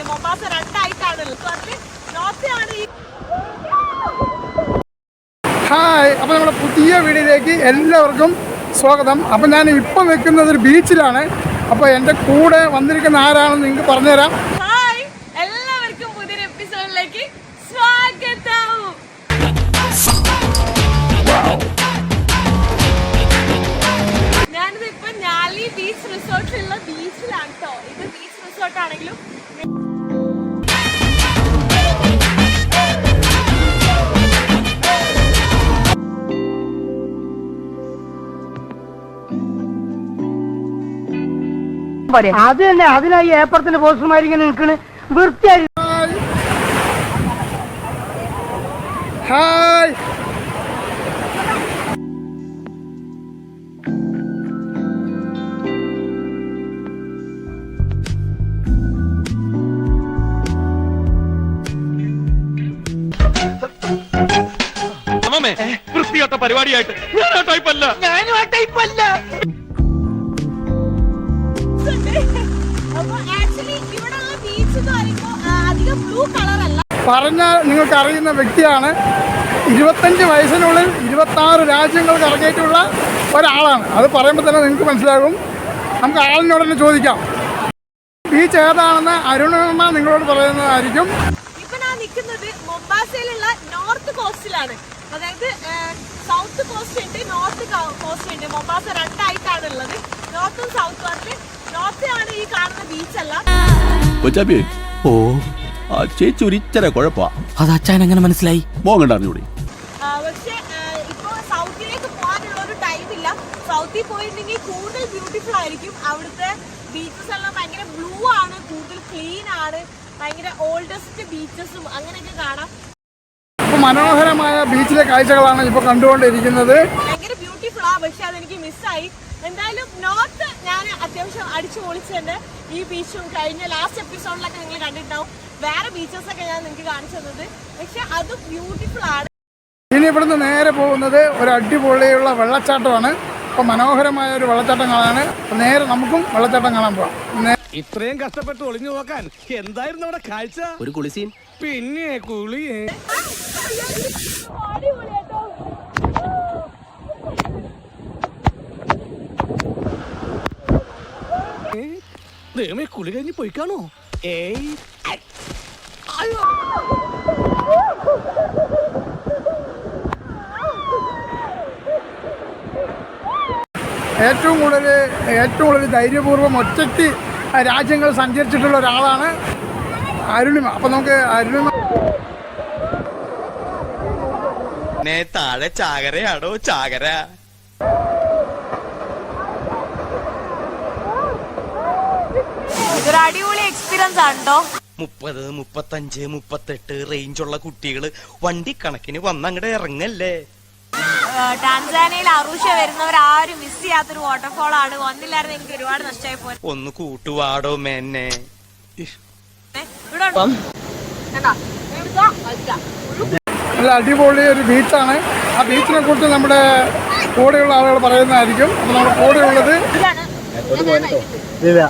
ഉണ്ട് മൊമ്പാസ രണ്ടായിട്ടാണ് ഉള്ളത് നോർത്ത് ആണ് ഈ ഹായ് അപ്പോൾ നമ്മുടെ പുതിയ വീഡിയോയിലേക്ക് എല്ലാവർക്കും സ്വാഗതം. അപ്പോൾ ഞാൻ ഇപ്പോൾ നിൽക്കുന്നത് ഒരു ബീച്ചിലാണ്. അപ്പോൾ എന്റെ കൂടെ വന്നിരിക്കുന്ന ആരാണെന്ന് നിങ്ങൾക്ക് പറഞ്ഞുതരാം. ഹായ് എല്ലാവർക്കും പുതിയൊരു എപ്പിസോഡിലേക്ക് സ്വാഗതം. ഞാനിത് ഇപ്പൊ ഞാലി ബീച്ച് റിസോർട്ടിലുള്ള ബീച്ചിലാണ് കേട്ടോ ഇത് ബീച്ച് റിസോർട്ട് ആണെങ്കിലും അത് തന്നെ അതിനായി ഏപ്പറത്തിന്റെ പോസ്റ്റർമാർ ഇങ്ങനെ നിൽക്കണ്. വൃത്തിയായി. ഹായ്. വൃത്തികെട്ട പരിപാടിയായിട്ട് ഞാൻ ആ ടൈപ്പല്ല ഞാനും ആ ടൈപ്പല്ല പറഞ്ഞാൽ നിങ്ങൾക്ക് അറിയുന്ന വ്യക്തിയാണ്. ഇരുപത്തഞ്ച് വയസ്സിനുള്ളിൽ ഇരുപത്താറ് രാജ്യങ്ങൾ കറങ്ങിയിട്ടുള്ള ഒരാളാണ്. അത് പറയുമ്പോൾ തന്നെ നിങ്ങൾക്ക് മനസ്സിലാകും. നമുക്ക് ആളിനോട് തന്നെ ചോദിക്കാം. ബീച്ച് ഏതാണെന്ന് അരുണമ്മ നിങ്ങളോട് പറയുന്നതായിരിക്കും. ഇപ്പൊ ഞാൻ നിൽക്കുന്നത് മൊംബാസയിലുള്ള നോർത്ത് കോസ്റ്റിലാണ്. അതായത് സൗത്ത് കോസ്റ്റ് ഉണ്ട് നോർത്ത് കോസ്റ്റ് ഉണ്ട്. മൊംബാസ രണ്ടായിട്ടാണ് ഉള്ളത് നോർത്തും സൗത്തും അതിൽ നോർത്ത് ആണ് ഈ കാണുന്ന ബീച്ചല്ല. ഓ. ആ ചേച്ചി ഒരു ഇച്ചര കുഴപ്പാ. അത് അച്ഛൻ എങ്ങനെ മനസ്സിലായി? മോങ്ങണ്ട അറിഞ്ഞൂടി? ആ, പക്ഷേ ഇപ്പോൾ സൗത്തിലേക്ക് പോകാനുള്ള ഒരു സൗത്തിൽ പോയിട്ടുണ്ടെങ്കിൽ കൂടുതൽ ബ്യൂട്ടിഫുൾ ആയിരിക്കും. അവിടുത്തെ ബീച്ചസ് എല്ലാം ഭയങ്കര ബ്ലൂ ആണ് കൂടുതൽ ക്ലീൻ ആണ് ഭയങ്കര ഓൾഡസ്റ്റ് ബീച്ചസും അങ്ങനെയൊക്കെ കാണാം. അപ്പോൾ മനോഹരമായ ബീച്ചിലെ കാഴ്ചകളാണ് ഇപ്പോൾ കണ്ടുകൊണ്ടിരിക്കുന്നത്. ഭയങ്കര ബ്യൂട്ടിഫുൾ ആ പക്ഷെ അതെനിക്ക് മിസ്സായി എന്തായാലും നോർത്ത് ഞാൻ അത്യാവശ്യം അടിച്ചു പൊളിച്ച് തന്നെ ഈ ബീച്ചും കഴിഞ്ഞ ലാസ്റ്റ് എപ്പിസോഡിലൊക്കെ നിങ്ങൾ കണ്ടിട്ടുണ്ടാവും. വേറെ ബീച്ചസ് ഒക്കെ ഞാൻ നിങ്ങൾക്ക് കാണിച്ചു തന്നത്. പക്ഷെ അത് ബ്യൂട്ടിഫുൾ ആണ്. ഇനി ഇവിടുന്ന് നേരെ പോകുന്നത് ഒരു അടിപൊളിയുള്ള വെള്ളച്ചാട്ടമാണ്. അപ്പോൾ മനോഹരമായ ഒരു വെള്ളച്ചാട്ടം കാണാണ് നേരെ നമുക്കും വെള്ളച്ചാട്ടം കാണാൻ പോവാം. ഇത്രയും കഷ്ടപ്പെട്ട് ഒളിഞ്ഞു നോക്കാൻ എന്തായിരുന്നു അവിടെ കാഴ്ച? ഒരു കുളിസീൻ. പിന്നെ കുളി ദൈവമേ കുളി കഴിഞ്ഞ് പോയിക്കാണോ? ഏയ് ഏറ്റവും കൂടുതൽ ഏറ്റവും കൂടുതൽ ധൈര്യപൂർവം ഒറ്റയ്ക്ക് രാജ്യങ്ങൾ സഞ്ചരിച്ചിട്ടുള്ള ഒരാളാണ് അരുണിമ. അപ്പം നമുക്ക് അരുണിമ താഴെ ചാകരയാടോ ചാകര. ഇതൊരു അടിപൊളി എക്സ്പീരിയൻസ് ആണ് മുപ്പത് മുപ്പത്തഞ്ച് മുപ്പത്തെട്ട് റേഞ്ചുള്ള കുട്ടികൾ വണ്ടി കണക്കിന് വന്നങ്ങടെ ഇറങ്ങല്ലേ? ടാൻസാനിയയിൽ അറൂഷ വരുന്നവർ ആരും മിസ് ചെയ്യാത്തൊരു വാട്ടർഫോൾ ആണ്. വന്നില്ലായിരുന്നു എനിക്ക് ഒരുപാട് നഷ്ടമായി പോയി ഒന്ന് കൂട്ടുവാടോ മേന്നെ. നല്ല അടിപൊളി ഒരു ബീച്ചാണ് ആ ബീച്ചിനെ കുറിച്ച് നമ്മുടെ കൂടെയുള്ള ആളുകൾ പറയുന്നതായിരിക്കും. അപ്പൊ നമ്മുടെ കൂടെയുള്ളത്. ഇല്ല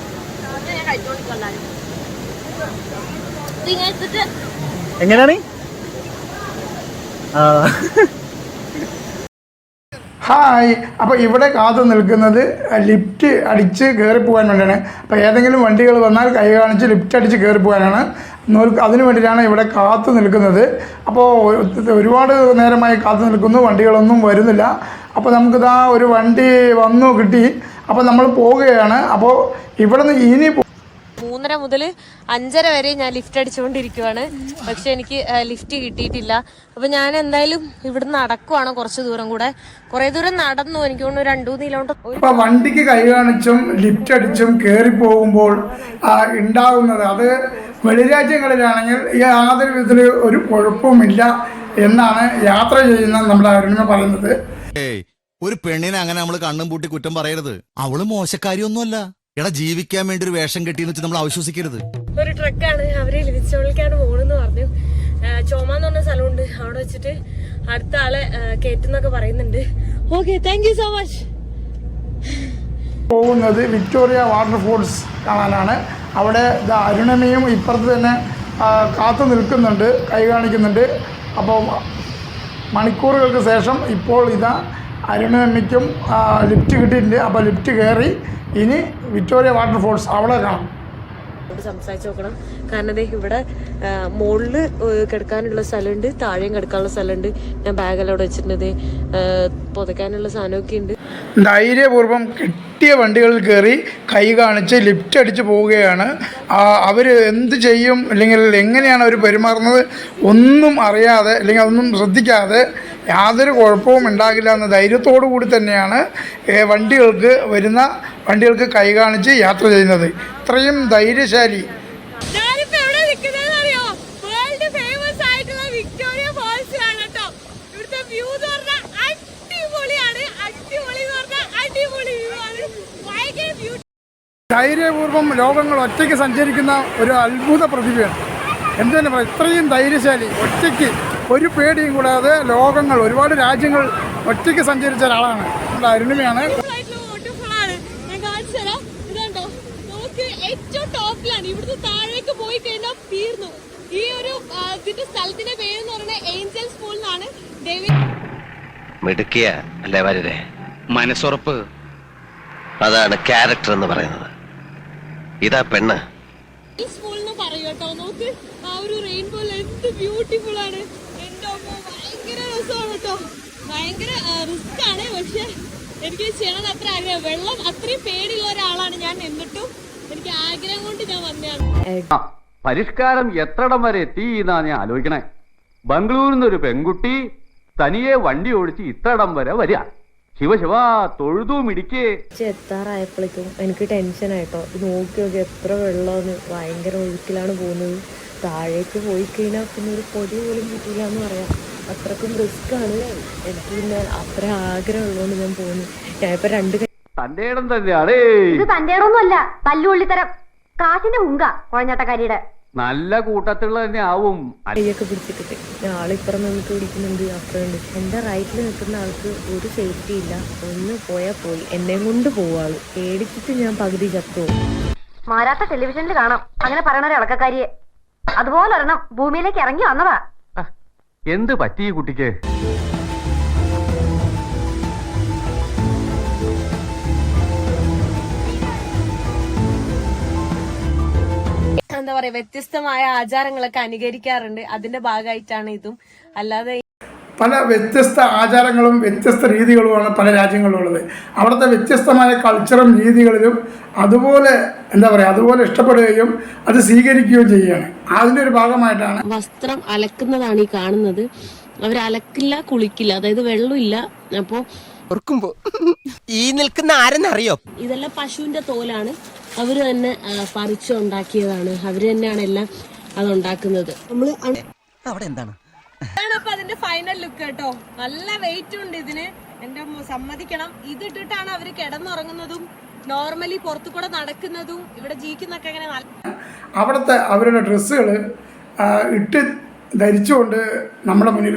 എങ്ങനെയാണ്? ഹായ്. അപ്പോൾ ഇവിടെ കാത്തു നിൽക്കുന്നത് ലിഫ്റ്റ് അടിച്ച് കയറി പോകാൻ വേണ്ടിയാണ്. അപ്പോൾ ഏതെങ്കിലും വണ്ടികൾ വന്നാൽ കൈ കാണിച്ച് ലിഫ്റ്റ് അടിച്ച് കയറി പോകാനാണ്. അതിനു അതിന് വേണ്ടിയിട്ടാണ് ഇവിടെ കാത്തു നിൽക്കുന്നത്. അപ്പോൾ ഒരുപാട് നേരമായി കാത്തു നിൽക്കുന്നു. വണ്ടികളൊന്നും വരുന്നില്ല. അപ്പോൾ നമുക്കിതാ ഒരു വണ്ടി വന്നു കിട്ടി. അപ്പോൾ നമ്മൾ പോവുകയാണ്. അപ്പോൾ ഇവിടെ നിന്ന് ഇനി പോ- മൂന്നര മുതൽ അഞ്ചര വരെ ഞാൻ ലിഫ്റ്റ് അടിച്ചുകൊണ്ടിരിക്കുവാണ്. പക്ഷെ എനിക്ക് ലിഫ്റ്റ് കിട്ടിയിട്ടില്ല. അപ്പൊ ഞാൻ എന്തായാലും ഇവിടുന്ന് നടക്കുവാണ് കുറച്ച് ദൂരം കൂടെ. കുറെ ദൂരം നടന്നു. എനിക്ക് തോന്നുന്നു രണ്ടു കിലോമീറ്റർ വണ്ടിക്ക് കൈ കാണിച്ചും ലിഫ്റ്റ് അടിച്ചും കേറി പോകുമ്പോൾ ആ, ഉണ്ടാകുന്നത് അത് വെളിരാജ്യങ്ങളിലാണെങ്കിൽ യാതൊരു വിധത്തിൽ ഒരു കുഴപ്പവുമില്ല എന്നാണ് യാത്ര ചെയ്യുന്ന നമ്മുടെ അരുണിമ പറയുന്നത്. ഏയ് ഒരു പെണ്ണിനെ അങ്ങനെ നമ്മൾ കണ്ണും പൂട്ടി കുറ്റം പറയരുത്. അവൾ മോശക്കാരിയൊന്നുമല്ല. എടാ ജീവിക്കാൻ വേണ്ടി ഒരു വേഷം കെട്ടിയെന്ന് വെച്ച് നമ്മൾ അവിശ്വസിക്കരുത്. ഒരു ട്രക്കാണ്. അവർ ലിവിച്ചോളിക്കാണ് പോണെന്ന് പറഞ്ഞു. ചോമ എന്ന് പറഞ്ഞ സ്ഥലമുണ്ട്. അവിടെ വെച്ചിട്ട് അടുത്ത ആളെ കേറ്റുന്നൊക്കെ പറയുന്നുണ്ട്. Okay thank you so much പോകുന്നത് വിക്ടോറിയ വാട്ടർഫോൾസ് കാണാനാണ്. അവിടെ അരുണമയും ഇപ്പുറത്ത് തന്നെ കാത്തു നിൽക്കുന്നുണ്ട് കൈ കാണിക്കുന്നുണ്ട്. അപ്പോൾ മണിക്കൂറുകൾക്ക് ശേഷം ഇപ്പോൾ ഇതാ അരുണമ്മയ്ക്കും ലിഫ്റ്റ് കിട്ടിയിട്ടുണ്ട് അപ്പോൾ ലിഫ്റ്റ് കയറി. ഇനി വിക്ടോറിയ വാട്ടർഫോൾസ് അവിടെ കാണാം. സംസാരിച്ച് നോക്കണം. കാരണം ദേ ഇവിടെ മുകളിൽ കിടക്കാനുള്ള സ്ഥലമുണ്ട് താഴെയും കിടക്കാനുള്ള സ്ഥലമുണ്ട്. ഞാൻ ബാഗെല്ലാം അവിടെ വെച്ചിട്ടുണ്ട് പുതയ്ക്കാനുള്ള സാധനമൊക്കെ ഉണ്ട്. ധൈര്യപൂർവം കിട്ടിയ വണ്ടികളിൽ കയറി കൈ കാണിച്ച് ലിഫ്റ്റ് അടിച്ച് പോവുകയാണ്. അവർ എന്ത് ചെയ്യും? അല്ലെങ്കിൽ എങ്ങനെയാണ് അവർ പെരുമാറുന്നത്? ഒന്നും അറിയാതെ അല്ലെങ്കിൽ അതൊന്നും ശ്രദ്ധിക്കാതെ യാതൊരു കുഴപ്പവും ഉണ്ടാകില്ല എന്ന ധൈര്യത്തോടു കൂടി തന്നെയാണ് വണ്ടികൾക്ക് വരുന്ന വണ്ടികൾക്ക് കൈ കാണിച്ച് യാത്ര ചെയ്യുന്നത്. ഇത്രയും ധൈര്യശാലി. ധൈര്യപൂർവം ലോകങ്ങൾ ഒറ്റയ്ക്ക് സഞ്ചരിക്കുന്ന ഒരു അത്ഭുത പ്രതിഭയാണ്. എന്തുതന്നെ പറയാം ഇത്രയും ധൈര്യശാലി ഒറ്റയ്ക്ക് ഒരു പേടിയും കൂടാതെ ലോകങ്ങൾ ഒരുപാട് രാജ്യങ്ങൾ ഒറ്റയ്ക്ക് സഞ്ചരിച്ച ഒരാളാണ്. നമ്മുടെ അരുണിമയാണ്. ഏറ്റവും ടോപ്പിലാണ് താഴേക്ക് പോയി കഴിഞ്ഞാൽ തീർന്നു. ഈ ഒരു ഇതിന്റെ സ്ഥലത്തിന്റെ എന്ന് പറയുന്നത് ഏഞ്ചൽസ് പൂൾ എന്നാണ്. ഡേവിഡ് മിടുക്കിയ അല്ലേ വരരെ? മനസ്സുറപ്പ്. അതാണ് ക്യാരക്ടർ എന്ന് പറയുന്നത്. ഇതാ പെണ്ണ്. സ്കൂൾ എന്ന് പറയൂട്ടോ നോക്ക് ആ ഒരു റെയിൻബോ എന്ത് ബ്യൂട്ടിഫുൾ ആണ്. ഭയങ്കര രസമാണ് കേട്ടോ. ഭയങ്കര റിസ്ക് ആണ് പക്ഷെ എനിക്ക് ചെയ്യണം അത്ര ആഗ്രഹം വെള്ളം അത്രയും പേടിയുള്ള ഒരാളാണ് ഞാൻ എന്നിട്ടും എനിക്ക് ആഗ്രഹം കൊണ്ട് ഞാൻ വന്നതാണ്. പരിഷ്കാരം എത്രടം വരെ എത്തി എന്നാ ഞാൻ ആലോചിക്കണേ. ബംഗളൂരിൽ നിന്ന് ഒരു പെൺകുട്ടി തനിയെ വണ്ടി ഓടിച്ച് ഇത്രടം വരെ വരിക. ശിവശിവ തൊഴുതു മിടിക്കേ. എത്താറായപ്പോഴേക്കും എനിക്ക് ടെൻഷൻ ആയിട്ടോ ഇത് നോക്കി നോക്കി എത്ര വെള്ളമാണ് ഭയങ്കര ഒഴുക്കിലാണ് പോകുന്നത്. താഴേക്ക് പോയി കഴിഞ്ഞാൽ പിന്നെ ഒരു പൊടി പോലും കിട്ടില്ല എന്ന് പറയാം. അത്രക്കും റിസ്ക് ആണ്. എനിക്ക് പിന്നെ അത്ര ആഗ്രഹമുള്ളതുകൊണ്ട് ഞാൻ പോകുന്നു. ഞാൻ ഇപ്പൊ രണ്ട് തന്റെ ഇടം തന്നെയാണ്. ഇത് തന്റെ ഒന്നുമല്ല തല്ലുള്ളിത്തരം കാശിന്റെ ഉങ്ക കുഴഞ്ഞാട്ടക്കാരിയുടെ. നല്ല കൂട്ടത്തിലുള്ള തന്നെ ആവും. കൈയൊക്കെ പിടിച്ചിട്ടിട്ട് ആളിപ്പുറം നമുക്ക് പിടിക്കുന്നുണ്ട് അപ്പുറമുണ്ട് എന്റെ റൈറ്റിൽ നിൽക്കുന്ന ആൾക്ക് ഒരു സേഫ്റ്റി ഇല്ല. ഒന്ന് പോയാൽ പോയി. എന്നെ കൊണ്ട് പോവാൾ പേടിച്ചിട്ട് ഞാൻ പകുതി ചത്തു മാരാത്ത ടെലിവിഷനിൽ കാണാം. അങ്ങനെ പറയണ ഒരു ഇളക്കക്കാരിയെ. അതുപോലെ ഒരെണ്ണം ഭൂമിയിലേക്ക് ഇറങ്ങി വന്നതാ. എന്ത് പറ്റി കുട്ടിക്ക്? എന്താ പറയാ വ്യത്യസ്തമായ ആചാരങ്ങളൊക്കെ അനുകരിക്കാറുണ്ട്. അതിന്റെ ഭാഗമായിട്ടാണ് ഇതും. അല്ലാതെ പല വ്യത്യസ്ത ആചാരങ്ങളും വ്യത്യസ്ത രീതികളുമാണ് പല രാജ്യങ്ങളിലുള്ളത്. അവിടുത്തെ വ്യത്യസ്തമായ കൾച്ചറും രീതികളിലും അതുപോലെ എന്താ പറയുക അതുപോലെ ഇഷ്ടപ്പെടുകയും അത് സ്വീകരിക്കുകയും ചെയ്യുകയാണ്. അതിന്റെ ഒരു ഭാഗമായിട്ടാണ്. വസ്ത്രം അലക്കുന്നതാണ് ഈ കാണുന്നത്. അവർ അലക്കില്ല കുളിക്കില്ല. അതായത് വെള്ളമില്ല. അപ്പോ ഓർക്കുമ്പോ ഈ നിൽക്കുന്ന ആരെന്നറിയോ? ഇതെല്ലാം പശുവിന്റെ തോലാണ്. അവർ തന്നെ പറിച്ചു പറിച്ചുണ്ടാക്കിയതാണ് അവർ തന്നെയാണ് എല്ലാം അത് ഉണ്ടാക്കുന്നത്. നമ്മൾ അവിടെ എന്താണ്? അപ്പൊ അതിന്റെ ഫൈനൽ ലുക്ക് കേട്ടോ. നല്ല വെയിറ്റ് ഉണ്ട് ഇതിന്. എന്റെ സമ്മതിക്കണം. ഇതിട്ടിട്ടാണ് അവർ കിടന്നുറങ്ങുന്നതും നോർമലി പുറത്തു കൂടെ നടക്കുന്നതും ഇവിടെ ജീവിക്കുന്നൊക്കെ അങ്ങനെ അവിടുത്തെ അവരുടെ ഡ്രസ്സുകൾ ഇട്ട് ധരിച്ചുകൊണ്ട് നമ്മുടെ മുന്നിൽ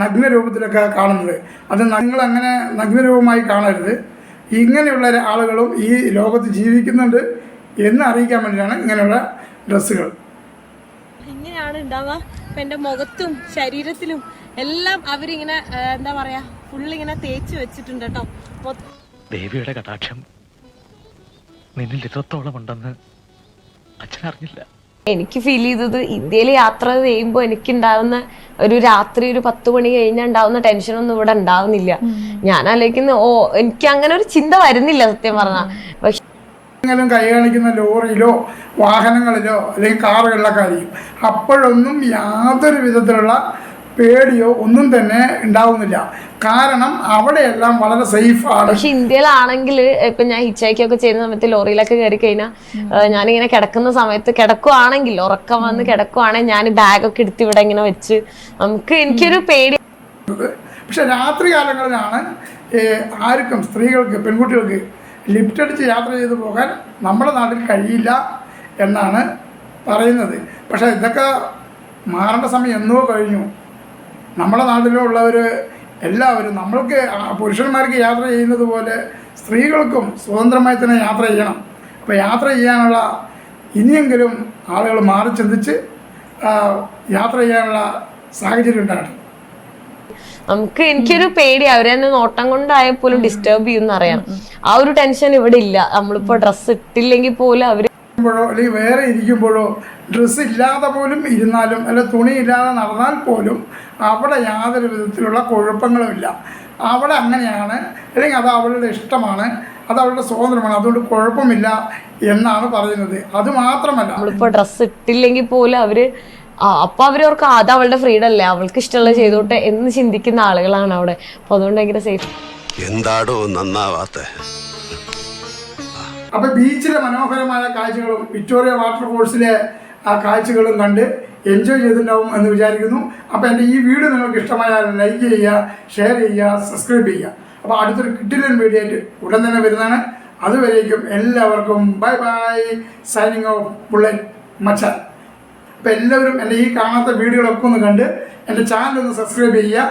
നഗ്നരൂപത്തിലൊക്കെ കാണുന്നത്. അത് നിങ്ങൾ അങ്ങനെ നഗ്നരൂപമായി കാണരുത്. ഇങ്ങനെയുള്ള ആളുകളും ഈ ലോകത്ത് ജീവിക്കുന്നുണ്ട് എന്ന് അറിയിക്കാൻ വേണ്ടിയിട്ടാണ് ഇങ്ങനെയുള്ള ഡ്രസ്സുകൾ. ഇങ്ങനെയാണ് ഉണ്ടാവുക? എന്റെ മുഖത്തും ശരീരത്തിലും എല്ലാം അവരിങ്ങനെ എന്താ പറയാ ഫുള്ളിങ്ങനെ തേച്ച് വെച്ചിട്ടുണ്ട് കേട്ടോ. ദേവിയുടെ കടാക്ഷം നിന്നിൽ ഇത്രത്തോളം ഉണ്ടെന്ന് അച്ഛൻ അറിഞ്ഞില്ല എനിക്ക് ഫീൽ ചെയ്തത് ഇന്ത്യയിൽ യാത്ര ചെയ്യുമ്പോൾ എനിക്ക് എനിക്കുണ്ടാവുന്ന ഒരു രാത്രി ഒരു പത്ത് മണി കഴിഞ്ഞാൽ ഉണ്ടാവുന്ന ടെൻഷനൊന്നും ഇവിടെ ഉണ്ടാവുന്നില്ല. ഞാൻ ആലോചിക്കുന്ന ഓ എനിക്ക് അങ്ങനെ ഒരു ചിന്ത വരുന്നില്ല സത്യം പറഞ്ഞാൽ പക്ഷെ കൈ കാണിക്കുന്ന ലോറിയിലോ വാഹനങ്ങളിലോ അല്ലെങ്കിൽ കാറുകളിലൊക്കെ ആയിരിക്കും. അപ്പോഴൊന്നും യാതൊരു വിധത്തിലുള്ള പേടിയോ ഒന്നും തന്നെ ഉണ്ടാവുന്നില്ല. കാരണം അവിടെയെല്ലാം വളരെ സേഫാണ് പക്ഷെ ഇന്ത്യയിലാണെങ്കിൽ ഇപ്പൊ ഞാൻ ഹിച്ചാക്കിയൊക്കെ ചെയ്യുന്ന സമയത്ത് ലോറിയിലൊക്കെ കയറി കഴിഞ്ഞാൽ ഞാനിങ്ങനെ കിടക്കുന്ന സമയത്ത് കിടക്കുവാണെങ്കിൽ ഉറക്കം വന്ന് കിടക്കുവാണെങ്കിൽ ഞാൻ ബാഗൊക്കെ എടുത്ത് ഇവിടെ ഇങ്ങനെ വെച്ച് നമുക്ക് എനിക്കൊരു പേടി. പക്ഷെ രാത്രി കാലങ്ങളിലാണ് ആർക്കും സ്ത്രീകൾക്ക് പെൺകുട്ടികൾക്ക് ലിഫ്റ്റ് അടിച്ച് യാത്ര ചെയ്തു പോകാൻ നമ്മുടെ നാട്ടിൽ കഴിയില്ല എന്നാണ് പറയുന്നത്. പക്ഷേ ഇതൊക്കെ മാറേണ്ട സമയം എന്നോ കഴിഞ്ഞു. നമ്മുടെ നാട്ടിലുള്ളവർ എല്ലാവരും നമ്മൾക്ക് പുരുഷന്മാർക്ക് യാത്ര ചെയ്യുന്നത് പോലെ സ്ത്രീകൾക്കും സ്വതന്ത്രമായി തന്നെ യാത്ര ചെയ്യണം. അപ്പോൾ യാത്ര ചെയ്യാനുള്ള ഇനിയെങ്കിലും ആളുകൾ മാറി ചിന്തിച്ച് യാത്ര ചെയ്യാനുള്ള സാഹചര്യം ഉണ്ടാകണം നമുക്ക് എനിക്കൊരു പേടി അവരെ നോട്ടം കൊണ്ടായാൽ പോലും ഡിസ്റ്റർബ് ചെയ്യുന്ന അറിയാം. ആ ഒരു ടെൻഷൻ ഇവിടെ ഇല്ല. നമ്മളിപ്പോ ഡ്രസ്സ് ഇട്ടില്ലെങ്കിൽ പോലും അവർ ഇരിക്കുമ്പോഴോ അല്ലെങ്കിൽ വേറെ ഇരിക്കുമ്പോഴോ ഡ്രസ്സ് ഇല്ലാതെ പോലും ഇരുന്നാലും അല്ല തുണി ഇല്ലാതെ നടന്നാൽ പോലും അവിടെ യാതൊരു വിധത്തിലുള്ള കുഴപ്പങ്ങളുമില്ല അവിടെ അങ്ങനെയാണ് അല്ലെങ്കിൽ അത് അവളുടെ ഇഷ്ടമാണ് അത് അവളുടെ സ്വാതന്ത്ര്യമാണ് അതുകൊണ്ട് കുഴപ്പമില്ല എന്നാണ് പറയുന്നത്. അത് മാത്രമല്ല നമ്മളിപ്പോൾ ഡ്രസ്സ് ഇട്ടില്ലെങ്കിൽ പോലും അവർ ആ അപ്പൊ അവർ ഓർക്കും അത് അവളുടെ ഫ്രീഡം അല്ലേ? അവൾക്ക് ഇഷ്ടമുള്ള ചെയ്തോട്ടെ എന്ന് ചിന്തിക്കുന്ന ആളുകളാണ് അവിടെ. അപ്പൊ അതുകൊണ്ട് ഭയങ്കര സേഫ് എന്താടോ നന്നാവാത്ത? അപ്പോൾ ബീച്ചിലെ മനോഹരമായ കാഴ്ചകളും വിക്ടോറിയ വാട്ടർ ഫോൾസിലെ ആ കാഴ്ചകളും കണ്ട് എൻജോയ് ചെയ്തിട്ടുണ്ടാവും എന്ന് വിചാരിക്കുന്നു. അപ്പോൾ എന്റെ ഈ വീഡിയോ നിങ്ങൾക്ക് ഇഷ്ടമായാൽ ലൈക്ക് ചെയ്യുക ഷെയർ ചെയ്യുക സബ്സ്ക്രൈബ് ചെയ്യുക. അപ്പോൾ അടുത്തൊരു കിട്ടിലൻ വീഡിയോ ഉടൻ തന്നെ വരുന്നതാണ്. അതുവരേക്കും എല്ലാവർക്കും bye bye signing off bullet മച്ചാൻ. അപ്പോൾ എല്ലാവരും എന്റെ ഈ കാണാത്ത വീഡിയോകളൊക്കെ ഒന്ന് കണ്ട് എന്റെ ചാനൽ ഒന്ന് സബ്സ്ക്രൈബ് ചെയ്യുക.